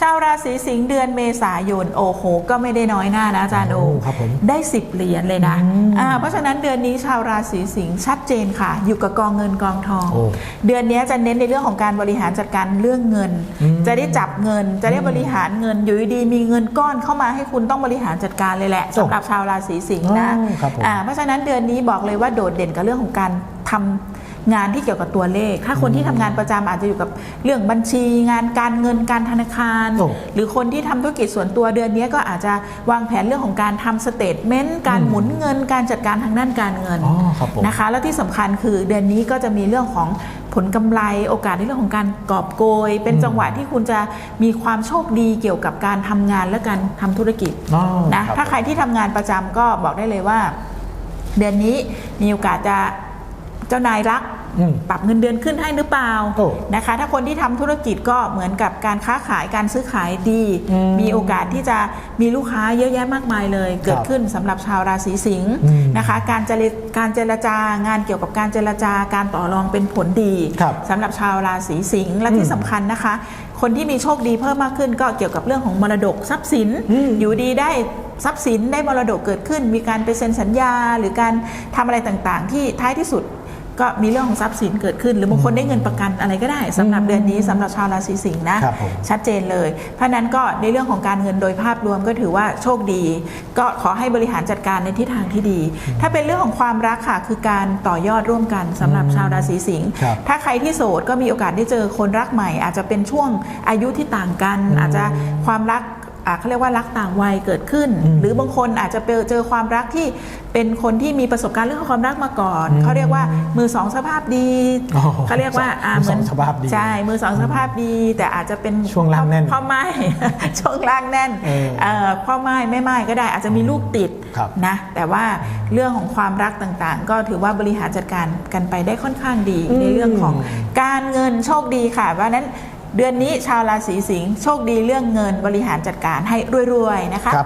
ชาวราศีสิงห์เดือนเมษายนโอ้โห ก็ไม่ได้น้อยหน้านะอาจารย์โอโอ้ครับผมได้10เหรียญเลยนะอืมอ่าเพราะฉะนั้นเดือนนี้ชาวราศีสิงห์ชัดเจนค่ะ อยู่กับกองเงินกองทองโอ้เดือนนี้จะเน้นในเรื่องของการบริหารจัดการเรื่องเงินอืมจะได้จับเงิน จะได้บริหารเงินอยู่ดีๆมีเงินก้อนเข้ามาให้คุณต้องบริหารจัดการเลยแหละสำหรับชาวราศีสิงห์นะอ๋อครับผมอ่าเพราะฉะนั้นเดือนนี้บอกเลยว่าโดดเด่นกับเรื่องของการทำ งานที่เกี่ยวกับตัวเลข ถ้าคนที่ทำงานประจำอาจจะอยู่กับเรื่องบัญชี งานการเงินการธนาคารโอ้หรือคนที่ทำธุรกิจส่วนตัวเดือนนี้ก็อาจจะวางแผนเรื่องของการทำสเตทเมนต์การอืมหมุนเงิน การจัดการทางด้านการเงินอ๋อครับผมนะคะ แล้วที่สำคัญคือเดือนนี้ก็จะมีเรื่องของผลกำไรโอกาสในเรื่องของการกอบโกย เป็นอืมจังหวะที่คุณจะมีความโชคดีเกี่ยวกับการทำงานและการทำธุรกิจอ๋อนะครับถ้าใครที่ทำงานประจำก็บอกได้เลยว่า เดือนนี้มีโอกาสจะเจ้านายรักอืม ปรับเงินเดือนขึ้นให้หรือเปล่าโอ้นะคะ ถ้าคนที่ทำธุรกิจก็เหมือนกับการค้าขายการซื้อขายดีอืมมีโอกาสที่จะมีลูกค้าเยอะแยะมากมายเลย เกิดขึ้นสำหรับชาวราศีสิงห์อืมนะคะ การเจรการเจรจาการเกี่ยวกับการเจรจาการต่อรองเป็นผลดีครับสำหรับชาวราศีสิงห์และที่อืมสำคัญนะคะ คนที่มีโชคดีเพิ่มมากขึ้นก็เกี่ยวกับเรื่องของมรดกทรัพย์สินอืมอยู่ดีได้ทรัพย์สินได้มรดกเกิดขึ้น มีการไปเซ็นสัญญา หรือการทำอะไรต่างๆ ที่ท้ายที่สุด ก็มีเรื่องของทรัพย์สินเกิดขึ้น หรือบางคนได้เงินประกันอะไรก็ได้สำหรับเดือนนี้สำหรับชาวราศีสิงห์นะครับผมชัดเจนเลย เพราะฉะนั้นก็ในเรื่องของการเงินโดยภาพรวมก็ถือว่าโชคดี ก็ขอให้บริหารจัดการในทิศทางที่ดี ถ้าเป็นเรื่องของความรักค่ะคือการต่อยอดร่วมกันสำหรับชาวราศีสิงห์ครับถ้าใครที่โสดก็มีโอกาสได้เจอคนรักใหม่ อาจจะเป็นช่วงอายุที่ต่างกันอืมอาจจะความรักอ่า เขาเรียกว่ารักต่างวัยเกิดขึ้นอืมหรือบางคนอาจจะเจอความรักที่เป็นคนที่มีประสบการณ์เรื่องของความรักมาก่อนอืมเขาเรียกว่ามือสองสภาพดีอ๋อเขาเรียกว่าามือสองเหนสภาพดีใช่มือสองสภาพดี แต่อาจจะเป็นช่วงล่างแน่นพ่อไม้ช่วงล่างแน่นเออเอ่อพ่อไม้แม่ไม้ก็ได้ อาจจะมีลูกติดครับนะแต่ว่าเรื่องของความรักต่างๆ ก็ถือว่าบริหารจัดการกันไปได้ค่อนข้างดีอืมในเรื่องของการเงินโชคดีค่ะเพราะฉะนั้น เดือนนี้ชาวราศีสิงห์โชคดีเรื่องเงินบริหารจัดการให้รวยๆนะคะ